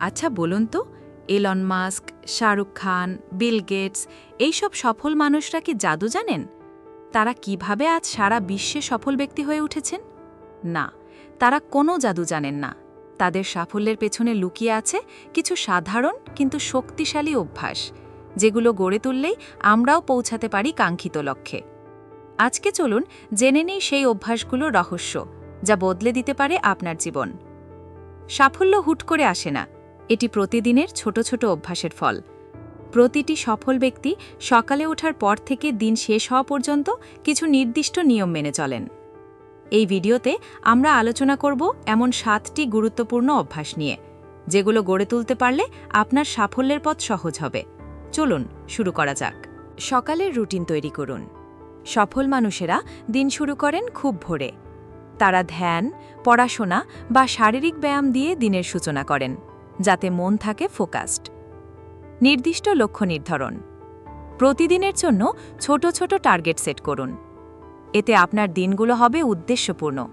আচ্ছা বলুন তো Elon Musk Shahrukh Khan Bill Gates এইসব সফল মানুষরা কি জাদু জানেন? তারা কীভাবে আজ সারা বিশ্বে সফল ব্যক্তি হয়ে উঠেছেন? না, তারা কোনো জাদু জানেন না। তাদের সাফল্যের পেছনে লুকিয়ে আছে কিছু সাধারণ কিন্তু শক্তিশালী অভ্যাস, যেগুলো গড়ে তুললেই আমরাও পৌঁছাতে পারি কাঙ্ক্ষিত লক্ষ্যে। আজকে চলুন জেনে নেই সেই অভ্যাসগুলো রহস্য, যা বদলে দিতে পারে আপনার জীবন। সাফল্য হুট করে আসে না এটি প্রতিদিনের ছোট ছোট অভ্যাসের ফল। প্রতিটি সফল ব্যক্তি সকালে ওঠার পর থেকে দিন শেষ হওয়া পর্যন্ত কিছু নির্দিষ্ট নিয়ম মেনে চলেন। এই ভিডিওতে আমরা আলোচনা করব এমন সাতটি গুরুত্বপূর্ণ অভ্যাস নিয়ে, যেগুলো গড়ে তুলতে পারলে আপনার সাফল্যের পথ সহজ হবে। চলুন, শুরু করা যাক। সকালের রুটিন তৈরি করুন। সফল মানুষেরা দিন শুরু করেন খুব ভোরে। তারা ধ্যান, পড়াশোনা বা শারীরিক ব্যায়াম দিয়ে দিনের সূচনা করেন। যাতে মন থাকে ফোকাসড। নির্দিষ্ট লক্ষ্য নির্ধারণ। প্রতিদিনের জন্য ছোট ছোট টার্গেট সেট করুন। এতে আপনার দিনগুলো হবে উদ্দেশ্যপূর্ণ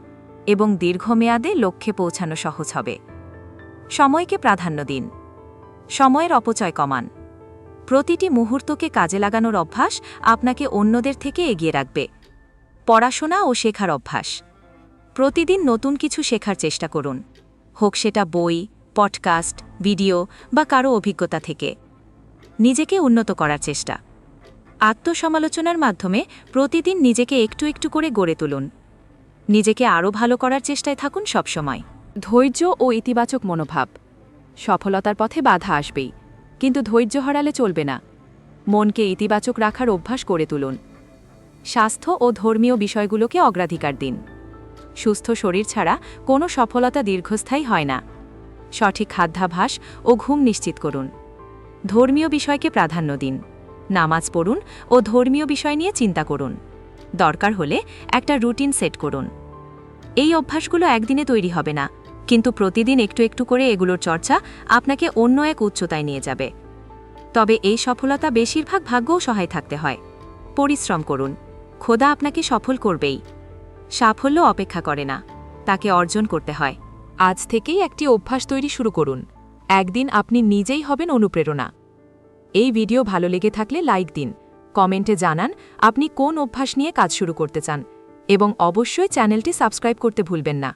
এবং দীর্ঘমেয়াদে লক্ষ্যে পৌঁছানো সহজ হবে। সময়কে প্রাধান্য দিন। সময়ের অপচয় কমান। প্রতিটি মুহূর্তকে কাজে লাগানোর অভ্যাস আপনাকে অন্যদের থেকে এগিয়ে রাখবে। পড়াশোনা ও শেখার অভ্যাস। প্রতিদিন নতুন কিছু শেখার চেষ্টা করুন। হোক সেটা বই পডকাস্ট, ভিডিও বা কারও অভিজ্ঞতা থেকে। নিজেকে উন্নত করার চেষ্টা। আত্মসমালোচনার মাধ্যমে প্রতিদিন নিজেকে একটু একটু করে গড়ে তুলুন। নিজেকে আরও ভালো করার চেষ্টায় থাকুন সবসময়। ধৈর্য ও ইতিবাচক মনোভাব। সফলতার পথে বাধা আসবেই, কিন্তু ধৈর্য হারালে চলবে না। মনকে ইতিবাচক রাখার অভ্যাস করে তুলুন। স্বাস্থ্য ও ধর্মীয় বিষয়গুলোকে অগ্রাধিকার দিন। সুস্থ শরীর ছাড়া কোনো সফলতা দীর্ঘস্থায়ী হয় না। সঠিক খাদ্যাভাস ও ঘুম নিশ্চিত করুন। ধর্মীয় বিষয়কে প্রাধান্য দিন। নামাজ পড়ুন ও ধর্মীয় বিষয় নিয়ে চিন্তা করুন। দরকার হলে একটা রুটিন সেট করুন। এই অভ্যাসগুলো একদিনে তৈরি হবে না, কিন্তু প্রতিদিন একটু একটু করে এগুলোর চর্চা আপনাকে অন্য এক উচ্চতায় নিয়ে যাবে। তবে এই সফলতা বেশিরভাগ ভাগ্যও সহায় থাকতে হয়। পরিশ্রম করুন। খোদা আপনাকে সফল করবেই। সাফল্য অপেক্ষা করে না, তাকে অর্জন করতে হয়। আজ থেকেই একটি অভ্যাস তৈরি শুরু করুন। একদিন আপনি নিজেই হবেন অনুপ্রেরণা। এই ভিডিও ভালো লেগে থাকলে লাইক দিন। কমেন্টে জানান আপনি কোন অভ্যাস নিয়ে কাজ শুরু করতে চান। এবং অবশ্যই চ্যানেলটি সাবস্ক্রাইব করতে ভুলবেন না।